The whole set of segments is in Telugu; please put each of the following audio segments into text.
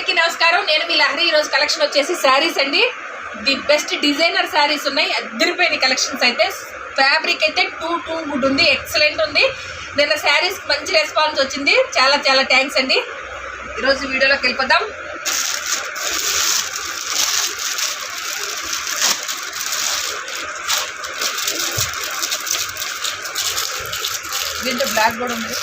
అందరికీ నమస్కారం. నేను మీ లహరి. ఈరోజు కలెక్షన్ వచ్చేసి శారీస్ అండి. ది బెస్ట్ డిజైనర్ శారీస్ ఉన్నాయి. అద్దరిపోయిన కలెక్షన్స్ అయితే. ఫ్యాబ్రిక్ అయితే టూ టూ గుడ్ ఉంది. ఎక్సలెంట్ ఉంది. నిన్న శారీస్కి మంచి రెస్పాన్స్ వచ్చింది. చాలా చాలా థ్యాంక్స్ అండి. ఈరోజు వీడియోలోకి వెళ్ళిపోదాం. దీంట్లో బ్లాక్ కూడా ఉంది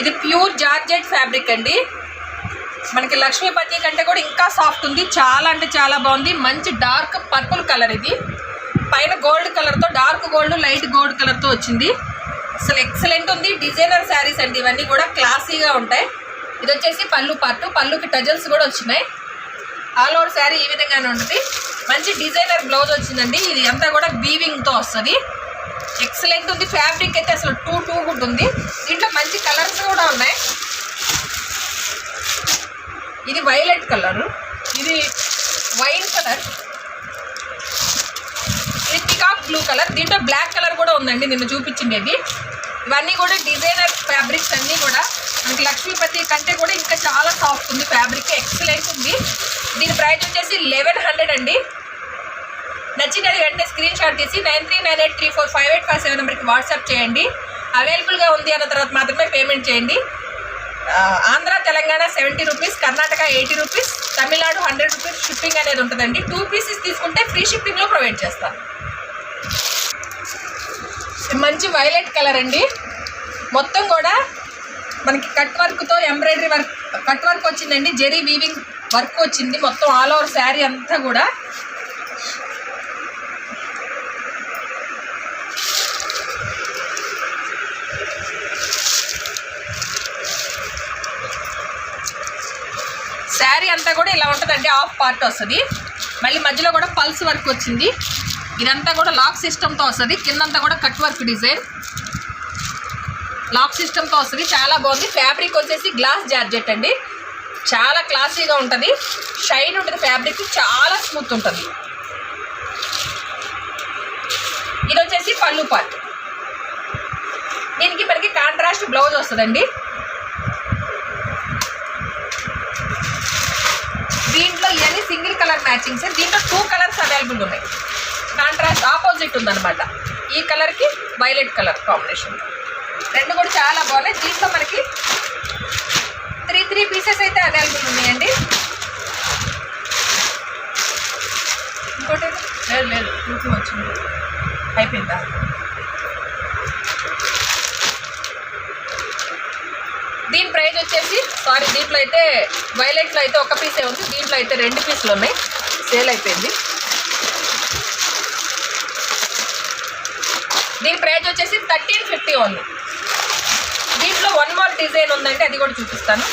ఇది ప్యూర్ జార్జెట్ ఫ్యాబ్రిక్ అండి. మనకి లక్ష్మీపతి కంటే కూడా ఇంకా సాఫ్ట్ ఉంది. చాలా అంటే చాలా బాగుంది. మంచి డార్క్ పర్పుల్ కలర్ ఇది. పైన గోల్డ్ కలర్తో డార్క్ గోల్డ్ లైట్ గోల్డ్ కలర్తో వచ్చింది. అసలు ఎక్సలెంట్ ఉంది. డిజైనర్ శారీస్ అండి. ఇవన్నీ కూడా క్లాసీగా ఉంటాయి. ఇది వచ్చేసి పళ్ళు పట్టు పళ్ళుకి టజల్స్ కూడా వచ్చినాయి. ఆల్ ఓవర్ శారీ ఈ విధంగానే ఉంటుంది. మంచి డిజైనర్ బ్లౌజ్ వచ్చిందండి. ఇది అంతా కూడా బీవింగ్తో వస్తుంది. ఎక్సలెంట్ ఉంది. ఫ్యాబ్రిక్ అయితే అసలు టూ టూ గుడ్ ఉంది. దీంట్లో మంచి కలర్స్ కూడా ఉన్నాయి. ఇది వైలెట్ కలర్ ఇది వైన్ కలర్ ఇది పికాక్ బ్లూ కలర్ దీంట్లో బ్లాక్ కలర్ కూడా ఉందండి నిన్న చూపించిండేది. ఇవన్నీ కూడా డిజైనర్ ఫ్యాబ్రిక్స్ అన్నీ కూడా. మనకి లక్ష్మీపతి కంటే కూడా ఇంకా చాలా సాఫ్ట్ ఉంది ఫ్యాబ్రిక్ ఎక్సలెంట్ ఉంది. దీని ప్రైస్ వచ్చేసి లెవెన్ హండ్రెడ్ అండి. నచ్చినది వెంటనే స్క్రీన్ షాట్ తీసి nine three nine eight three four five eight five seven నెంబర్కి వాట్సాప్ చేయండి. అవైలబుల్గా ఉంది అన్న తర్వాత మాత్రమే పేమెంట్ చేయండి. Andhra Telangana seventy rupees Karnataka eighty rupees Tamil Nadu hundred rupees shipping అనేది ఉంటుందండి. టూ పీసెస్ తీసుకుంటే ఫ్రీ షిప్పింగ్లో ప్రొవైడ్ చేస్తాను మంచి వైలెట్ కలర్ అండి. మొత్తం కూడా మనకి కట్ వర్క్తో ఎంబ్రాయిడరీ వర్క్ కట్ వర్క్ వచ్చిందండి. జెరీ వీవింగ్ వర్క్ వచ్చింది. మొత్తం ఆల్ ఓవర్ శారీ అంతా కూడా శారీ అంతా కూడా ఇలా ఉంటుందండి హాఫ్ పార్ట్ వస్తుంది. మళ్ళీ మధ్యలో కూడా పల్స్ వర్క్ వచ్చింది. ఇదంతా కూడా లాక్ సిస్టమ్తో వస్తుంది. కిందంతా కూడా కట్ వర్క్ డిజైన్ లాక్ సిస్టమ్తో వస్తుంది. చాలా బాగుంది. ఫ్యాబ్రిక్ వచ్చేసి గ్లాస్ జార్జెట్ అండి. చాలా క్లాసీగా ఉంటుంది. షైన్ ఉంటుంది ఫ్యాబ్రిక్ చాలా స్మూత్ ఉంటుంది. ఇది వచ్చేసి పళ్ళు పార్ట్ దీనికి మనకి కాంట్రాస్ట్ బ్లౌజ్ వస్తుందండి. దీంట్లో ఇవన్నీ సింగిల్ కలర్ మ్యాచింగ్స్ దీంట్లో టూ కలర్స్ అవైలబుల్ ఉన్నాయి. కాంట్రాస్ట్ ఆపోజిట్ ఉందన్నమాట. ఈ కలర్కి వైలెట్ కలర్ కాంబినేషన్ రెండు కూడా చాలా బాగున్నాయి. దీంట్లో మనకి త్రీ త్రీ పీసెస్ అయితే అవైలబుల్ ఉన్నాయండి. ఇంకోటి లేదు లేదు టూ టూ వచ్చింది. అయిపోయిందా? ప్రైజ్ వచ్చేసి సారీ దీంట్లో అయితే వైలెట్లో అయితే ఒక పీసే ఉంది దీంట్లో అయితే రెండు పీసులు ఉన్నాయి. సేల్ అయిపోయింది. దీని ప్రైజ్ వచ్చేసి థర్టీన్ ఫిఫ్టీ ఉంది దీంట్లో వన్ మోర్ డిజైన్ ఉందంటే అది కూడా చూపిస్తాను.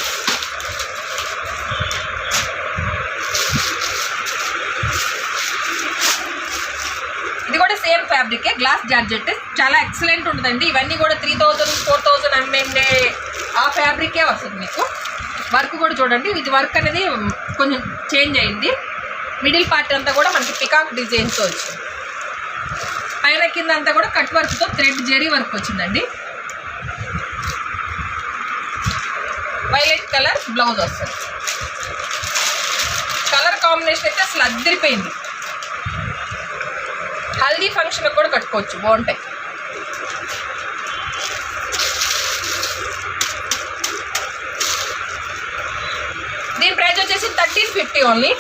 ఇది ఫ్యాబ్రికే గ్లాస్ జార్జెట్ చాలా ఎక్సలెంట్ ఉంటుందండి. ఇవన్నీ కూడా త్రీ థౌజండ్ ఫోర్ థౌజండ్ అమ్మే ఆ ఫ్యాబ్రికే వస్తుంది మీకు. వర్క్ కూడా చూడండి. ఇది వర్క్ అనేది కొంచెం చేంజ్ అయింది. మిడిల్ పార్ట్ అంతా కూడా మనకి పికాక్ డిజైన్తో వచ్చింది. పైన కింద అంతా కూడా కట్ వర్క్తో థ్రెడ్ జెరీ వర్క్ వచ్చిందండి. వైలెట్ కలర్ బ్లౌజ్ వస్తుంది. కలర్ కాంబినేషన్ అయితే అసలు అద్దరిపోయింది హల్దీ ఫంక్షన్కి కూడా కట్టుకోవచ్చు బాగుంటాయి. దీని ప్రైస్ వచ్చేసి థర్టీన్ ఫిఫ్టీ ఓన్లీ.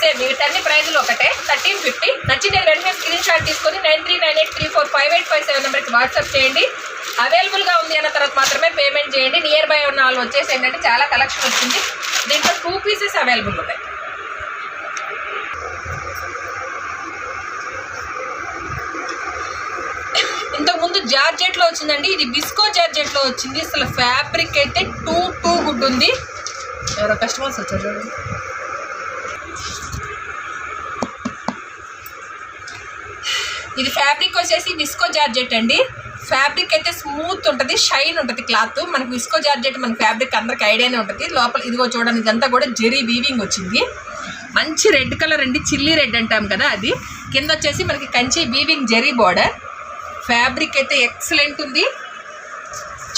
సేమ్ వీటన్ని ప్రైజులు ఒకటే థర్టీన్ ఫిఫ్టీ. నచ్చిన వెంటనే స్క్రీన్ షాట్ తీసుకొని nine three nine eight three four five eight five seven నెంబర్కి వాట్సాప్ చేయండి. అవైలబుల్గా ఉంది అన్న తర్వాత మాత్రమే పేమెంట్ చేయండి. నియర్ బై ఉన్న వాళ్ళు వచ్చేసి ఏంటంటే చాలా కలెక్షన్ వచ్చింది. దీంట్లో టూ పీసెస్ అవైలబుల్ ఉన్నాయి జార్జెట్లో వచ్చిందండి. ఇది బిస్కో జార్జెట్లో వచ్చింది. అసలు ఫ్యాబ్రిక్ అయితే టూ టూ గుడ్ ఉంది. ఎవరో కస్టమర్స్ వచ్చారు చూడండి. ఇది ఫ్యాబ్రిక్ వచ్చేసి విస్కో జార్జెట్ అండి. ఫ్యాబ్రిక్ అయితే స్మూత్ ఉంటుంది షైన్ ఉంటుంది క్లాత్. మనకి విస్కో జార్జెట్ మన ఫ్యాబ్రిక్ అందరికి ఐడియానే ఉంటుంది. లోపల ఇదిగో చూడండి ఇదంతా కూడా జెరీ వీవింగ్ వచ్చింది. మంచి రెడ్ కలర్ అండి చిల్లీ రెడ్ అంటాం కదా అది. కింద వచ్చేసి మనకి Kanchi weaving zari border. Fabric అయితే ఎక్సలెంట్ ఉంది.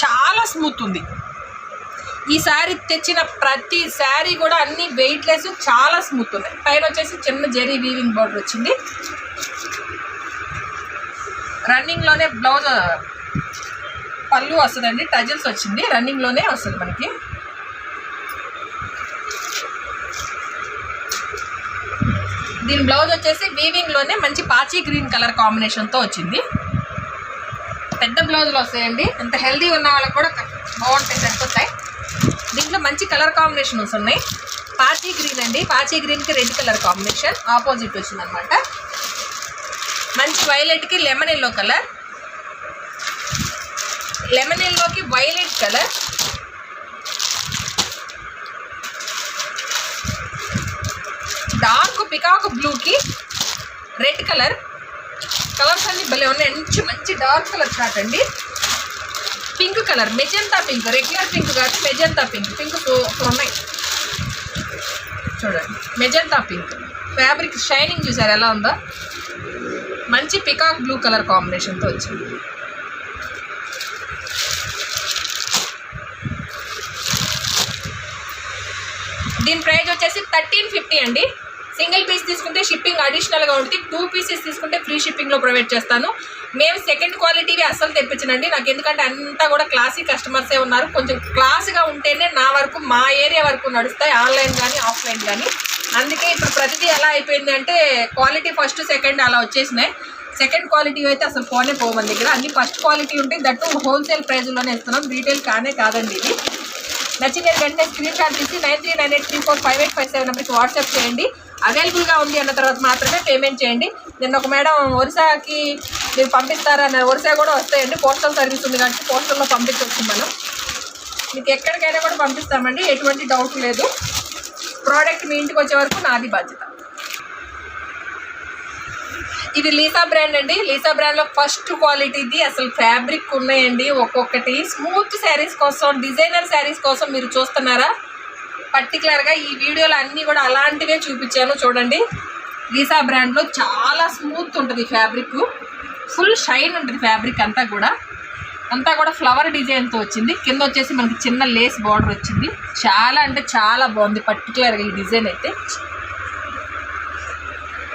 చాలా స్మూత్ ఉంది. ఈ శారీ తెచ్చిన ప్రతి శారీ కూడా అన్ని వెయిట్లెస్ చాలా స్మూత్ ఉన్నాయి పైన వచ్చేసి చిన్న జెరీ వీవింగ్ బోర్డర్ వచ్చింది. రన్నింగ్లోనే బ్లౌజ్ పళ్ళు వస్తుందండి టజిల్స్ వచ్చింది. రన్నింగ్లోనే వస్తుంది మనకి. దీని బ్లౌజ్ వచ్చేసి వీవింగ్లోనే మంచి పాచి గ్రీన్ కలర్ కాంబినేషన్తో వచ్చింది. పెద్ద బ్లౌజులు వస్తాయండి. అంత హెల్దీ ఉన్న వాళ్ళకి కూడా బాగుంటాయి సరిపోతాయి. దీంట్లో మంచి కలర్ కాంబినేషన్స్ ఉన్నాయి. పాచీ గ్రీన్ అండి. పాచీ గ్రీన్కి రెడ్ కలర్ కాంబినేషన్ ఆపోజిట్ వచ్చిందనమాట. మంచి వైలెట్కి లెమన్ ఎల్లో కలర్. లెమన్ ఎల్లోకి వైలెట్ కలర్. డార్క్ పికాక్ బ్లూకి రెడ్ కలర్. కలర్స్ అన్ని భలే ఉన్నాయి. మంచి మంచి డార్క్ కలర్ చాట్ అండి. Pink colour. Magenta pink. Regular pink కాదు మెజంతా పింక్. పింక్ సూపర్ ఉన్నాయి. చూడండి. Magenta pink. ఫ్యాబ్రిక్ షైనింగ్ చూసారు? ఎలా ఉందో? మంచి పికాక్ బ్లూ కలర్ కాంబినేషన్తో వచ్చింది. దీని ప్రైస్ వచ్చేసి థర్టీన్ ఫిఫ్టీ అండి. సింగిల్ పీస్ తీసుకుంటే షిప్పింగ్ అడిషనల్గా ఉంటుంది. టూ పీసెస్ తీసుకుంటే ఫ్రీ షిప్పింగ్లో ప్రొవైడ్ చేస్తాను. మేము సెకండ్ క్వాలిటీవి అస్సలు తెప్పించనండి. నాకు ఎందుకంటే అంతా కూడా క్లాసీ కస్టమర్సే ఉన్నారు. కొంచెం క్లాస్గా ఉంటేనే నా వరకు మా ఏరియా వరకు నడుస్తాయి. ఆన్లైన్ కానీ ఆఫ్లైన్ కానీ అందుకే ఇప్పుడు ప్రతిదీ ఎలా అయిపోయింది అంటే క్వాలిటీ ఫస్ట్ సెకండ్ అలా వచ్చేసినాయి. సెకండ్ క్వాలిటీ అయితే అసలు ఫోనే పోవు మన దగ్గర. అన్ని ఫస్ట్ క్వాలిటీ ఉంటాయి దట్టు హోల్సేల్ ప్రైస్లోనే ఇస్తున్నాం. రీటైల్ కానే కాదండి ఇది. నచ్చిన వెంటనే స్క్రీన్ షాట్ తీసి nine three nine eight three four five eight five seven నెంబర్కి వాట్సాప్ చేయండి. అవైలబుల్గా ఉంది అన్న తర్వాత మాత్రమే పేమెంట్ చేయండి. నిన్న ఒక మేడం ఒరిసాకి మీరు పంపిస్తారన్న ఒరిసా కూడా వస్తాయండి. పోస్టల్ సర్వీస్ ఉంది కాబట్టి పోస్టల్లో పంపించవచ్చు మనం. మీకు ఎక్కడికైనా కూడా పంపిస్తామండి. ఎటువంటి డౌట్ లేదు. ప్రోడక్ట్ మీ ఇంటికి వచ్చే వరకు నాది బాధ్యత. ఇది లీసా బ్రాండ్ అండి. లీసా బ్రాండ్లో ఫస్ట్ క్వాలిటీది అసలు ఫ్యాబ్రిక్ ఉన్నాయండి. ఒక్కొక్కటి. స్మూత్ శారీస్ కోసం డిజైనర్ శారీస్ కోసం మీరు చూస్తున్నారా? పర్టికులర్గా ఈ వీడియోలో అన్నీ కూడా అలాంటివే చూపించాను చూడండి. లీసా బ్రాండ్లో చాలా స్మూత్ ఉంటుంది ఫ్యాబ్రిక్ ఫుల్ షైన్ ఉంటుంది ఫ్యాబ్రిక్ అంతా కూడా. అంతా కూడా ఫ్లవర్ డిజైన్తో వచ్చింది. కింద వచ్చేసి మనకి చిన్న లేస్ బార్డర్ వచ్చింది. చాలా అంటే చాలా బాగుంది పర్టికులర్గా ఈ డిజైన్ అయితే.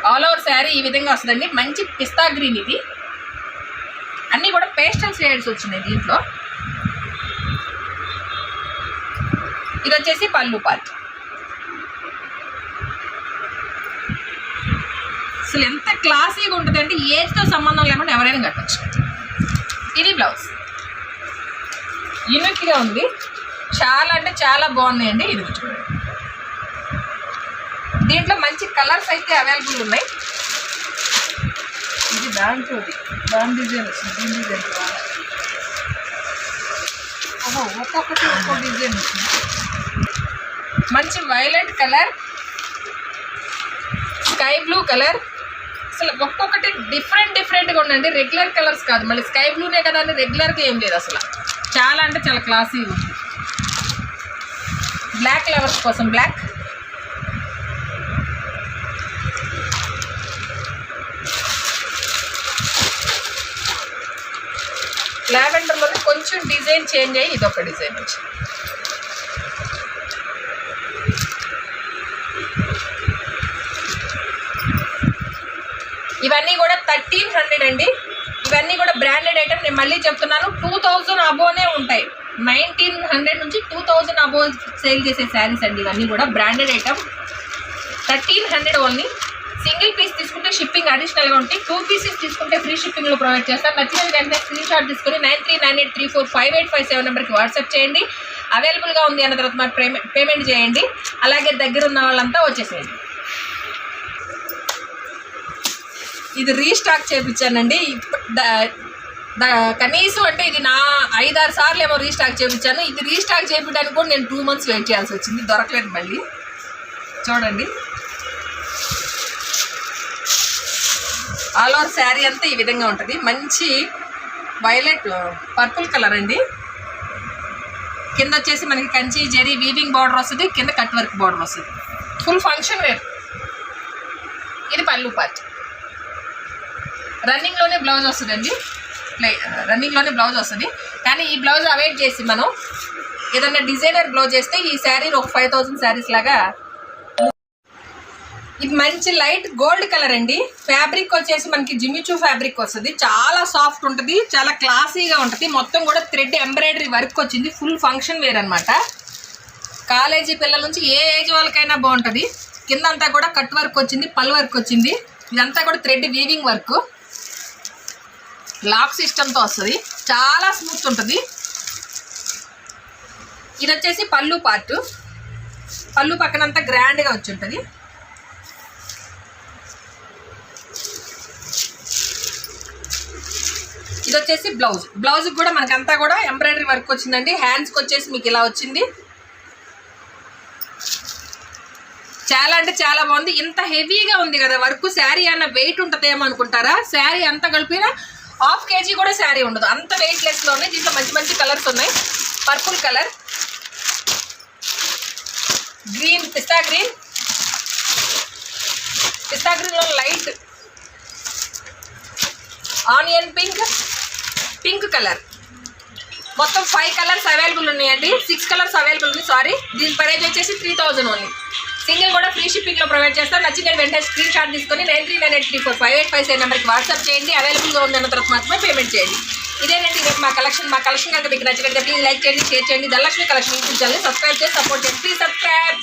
ఆల్ ఓవర్ శారీ ఈ విధంగా వస్తుందండి. మంచి పిస్తా గ్రీన్ ఇది. అన్నీ కూడా పేస్టల్ షేడ్స్ వచ్చినాయి దీంట్లో. ఇది వచ్చేసి పళ్ళు పార్ట్ అసలు ఎంత క్లాసీగా ఉంటుంది అంటే ఏజ్తో సంబంధం లేకుండా ఎవరైనా కట్టచ్చు. ఇది బ్లౌజ్. యూనిక్గా ఉంది. చాలా అంటే చాలా బాగున్నాయండి. ఇది చూడండి దీంట్లో మంచి కలర్స్ అయితే అవైలబుల్ ఉన్నాయి. ఇది దాంట్లో దాని డిజైన్ వచ్చింది. దీని డిజైన్. ఓహో ఒక్కొక్కటి ఒక్కొక్క డిజైన్ వచ్చింది. మంచి violet colour sky blue colour. అసలు ఒక్కొక్కటి డిఫరెంట్ డిఫరెంట్గా ఉండండి రెగ్యులర్ కలర్స్ కాదు. మళ్ళీ స్కై బ్లూనే కదా అని రెగ్యులర్గా ఏం లేదు అసలు. చాలా అంటే చాలా క్లాసీ ఉంది. బ్లాక్ లవర్స్ కోసం బ్లాక్. లావెండర్లోనే కొంచెం డిజైన్ చేంజ్ అయ్యి ఇదొక డిజైన్ వచ్చింది. ఇవన్నీ కూడా థర్టీన్ హండ్రెడ్ అండి. ఇవన్నీ కూడా బ్రాండెడ్ ఐటమ్ నేను మళ్ళీ చెప్తున్నాను. టూ థౌజండ్ అబోనే ఉంటాయి. నైన్టీన్ హండ్రెడ్ నుంచి టూ థౌజండ్ అబో సేల్ చేసే శారీస్ అండి ఇవన్నీ కూడా branded item thirteen hundred only. Single piece తీసుకుంటే షిప్పింగ్ అడిషనల్గా ఉంటాయి. టూ పీసెస్ తీసుకుంటే ఫ్రీ షిప్పింగ్లో ప్రొవైడ్ చేస్తాను. నచ్చిన వెంటనే స్క్రీన్ షాట్ తీసుకొని nine three nine eight three four five eight five seven నెంబర్కి వాట్సాప్ చేయండి. అవైలబుల్గా ఉంది అన్న తర్వాత మాకు పేమెంట్ చేయండి. అలాగే దగ్గర ఉన్న వాళ్ళంతా వచ్చేసేయండి. ఇది రీస్టాక్ చేయించానండి కనీసం అంటే ఇది నా ఐదారు సార్లు ఏమో రీస్టాక్ చేయించాను ఇది రీస్టాక్ చేయించడానికి కూడా నేను టూ మంత్స్ వెయిట్ చేయాల్సి వచ్చింది. దొరకలేదు మళ్ళీ. చూడండి. ఆల్ ఓవర్ శారీ అంతా ఈ విధంగా ఉంటుంది. మంచి వైలెట్ పర్పుల్ కలర్ అండి. కింద వచ్చేసి మనకి కంచి జరీ వీవింగ్ బార్డర్ వస్తుంది. కింద కట్ వర్క్ బార్డర్ వస్తుంది. Full function wear. ఇది పళ్ళు పార్టీ. రన్నింగ్లోనే బ్లౌజ్ వస్తుందండి. రన్నింగ్లోనే బ్లౌజ్ వస్తుంది. కానీ ఈ బ్లౌజ్ అవాయిడ్ చేసి మనం ఏదన్నా డిజైనర్ బ్లౌజ్ చేస్తే ఈ శారీ ఒక ఫైవ్ థౌసండ్ శారీస్ లాగా ఇది మంచి లైట్ గోల్డ్ కలర్ అండి. ఫ్యాబ్రిక్ వచ్చేసి మనకి జిమిచూ ఫ్యాబ్రిక్ వస్తుంది. చాలా సాఫ్ట్ ఉంటుంది చాలా క్లాసీగా ఉంటుంది. మొత్తం కూడా థ్రెడ్ ఎంబ్రాయిడరీ వర్క్ వచ్చింది. ఫుల్ ఫంక్షన్ వేర్ అనమాట కాలేజీ పిల్లల నుంచి ఏ ఏజ్ వాళ్ళకైనా బాగుంటుంది. కింద అంతా కూడా కట్ వర్క్ వచ్చింది పల్ వర్క్ వచ్చింది. ఇదంతా కూడా థ్రెడ్ వీవింగ్ వర్క్ లాక్ సిస్టమ్తో వస్తుంది. చాలా స్మూత్ ఉంటుంది. ఇది వచ్చేసి పళ్ళు పార్ట్. పళ్ళు పక్కనంతా గ్రాండ్గా వచ్చి ఉంటుంది. ఇది వచ్చేసి బ్లౌజ్. బ్లౌజ్కి కూడా మనకంతా కూడా ఎంబ్రాయిడరీ వర్క్ వచ్చిందండి. హ్యాండ్స్కి వచ్చేసి మీకు ఇలా వచ్చింది. చాలా అంటే చాలా బాగుంది. ఇంత హెవీగా ఉంది కదా వర్క్. శారీ అన్న వెయిట్ ఉంటుందేమో అనుకుంటారా? శారీ అంతా కలిపినా హాఫ్ కేజీ కూడా శారీ ఉండదు. అంత వెయిట్ లెస్లో ఉన్నాయి. దీంట్లో మంచి మంచి కలర్స్ ఉన్నాయి. Purple colour green pista green pista గ్రీన్లో light onion pink pink colour మొత్తం ఫైవ్ కలర్స్ అవైలబుల్ ఉన్నాయండి. సిక్స్ కలర్స్ అవైలబుల్ ఉంది. సారీ దీని ప్రైజ్ వచ్చేసి త్రీ థౌజండ్ ఓన్లీ సింగిల్ కూడా ఫ్రీ షిప్పింగ్లో ప్రొవైడ్ చేస్తాం నచ్చిన వెంటనే స్క్రీన్ షాట్ తీసుకొని nine three nine eight three four five eight five seven నెంబర్కి వాట్సాప్ చేయండి. అవైలబుల్గా ఉందన్న తర్వాత మాత్రమే పేమెంట్ చేయండి. ఇదేనండి రేపు మా కలెక్షన్ మా కలెక్షన్ కనుక మీకు నచ్చినట్లయితే ప్లీజ్ లైక్ చేయండి షేర్ చేయండి. Dhanalakshmi collection YouTube channel subscribe చేసి సపోర్ట్ చేయండి. Please subscribe